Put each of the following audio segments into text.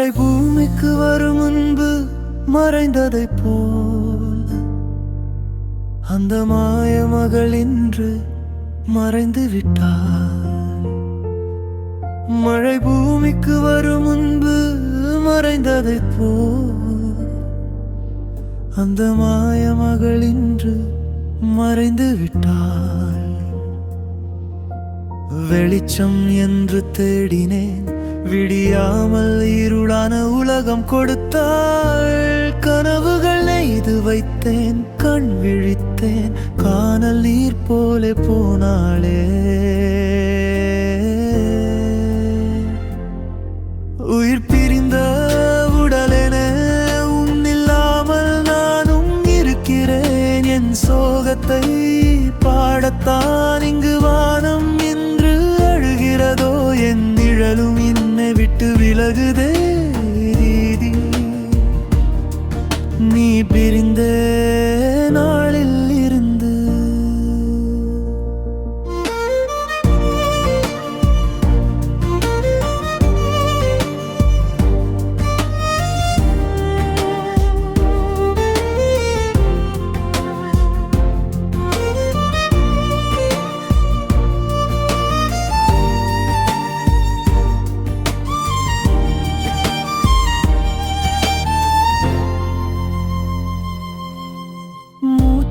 மழை பூமிக்கு வரும் முன்பு மறைந்ததை போல். அந்த மாய மகள் இன்று மறைந்து விட்டாள். மழை பூமிக்கு வரும் முன்பு மறைந்ததை போல். அந்த மாய மகள் இன்று மறைந்து விட்டாள். வெளிச்சம் என்று தேடினேன். விடியாமல் இருளான உலகம் கொடுத்தாள். கனவுகள் நெய்து வைத்தேன் கண் விழித்தேன். காணல் நீர் போலே போனாளே. உயிர் பிரிந்த உடலென உன்னில்லாமல் நானும் இருக்கிறேன். என் சோகத்தை பாடத்தான் இங்கு வானம் என்று அழுகிறதோ. என் நிழலும் விட்டு விலகுதே நீ பிரிந்தே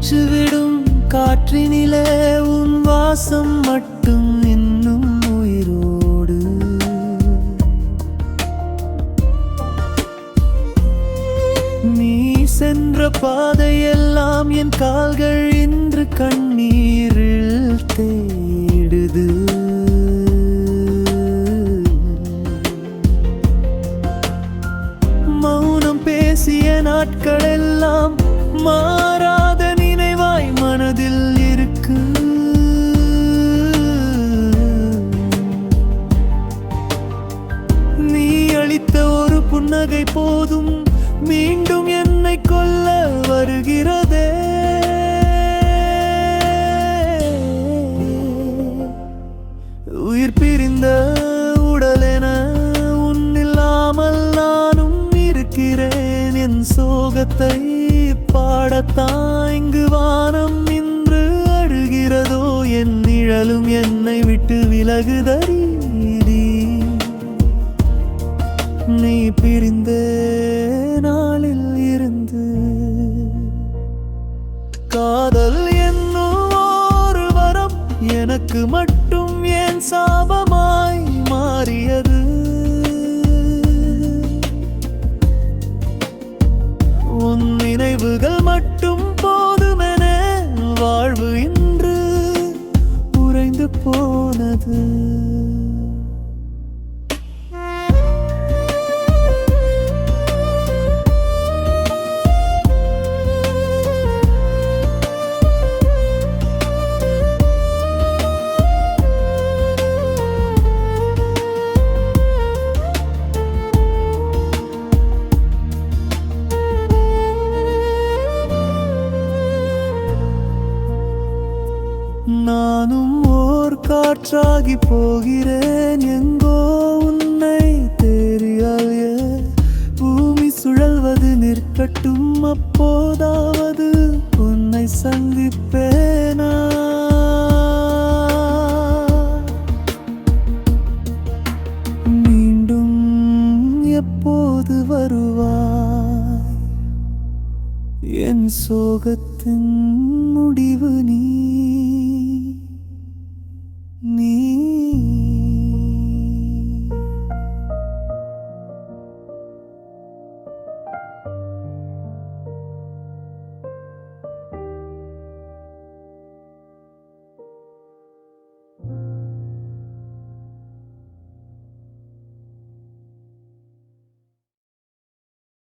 மூச்சு விடும் காற்றினிலே உன் வாசம் மட்டும் இன்னும் உயிரோடு. நீ சென்ற பாதையெல்லாம் என் கால்கள் இன்று கண்ணீரில் தேடுது. மௌனம் பேசிய நாட்களெல்லாம் மாற தாய்ங்கு வானம் இன்று அழுகிறதோ என் நிழலும் என்னை விட்டு விலகுதறி நீ பிரிந்த நாளில் இருந்து காதல் என்னும் ஒரு வரம் எனக்கு மட்டும் ஏன் சாபமாய் மாறியது? உன் நினைவுகள் மட்டும் போதுமென வாழ்வு இன்று உறைந்து போனது. நானும் ஓர் காற்றாகி போகிறேன். எங்கோ உன்னை தெரியலைய பூமி சுழல்வது நிற்கட்டும். அப்போதாவது உன்னை சந்திப்பேனா? மீண்டும் எப்போது வருவாய்? என் சோகத்தின் முடிவு நீ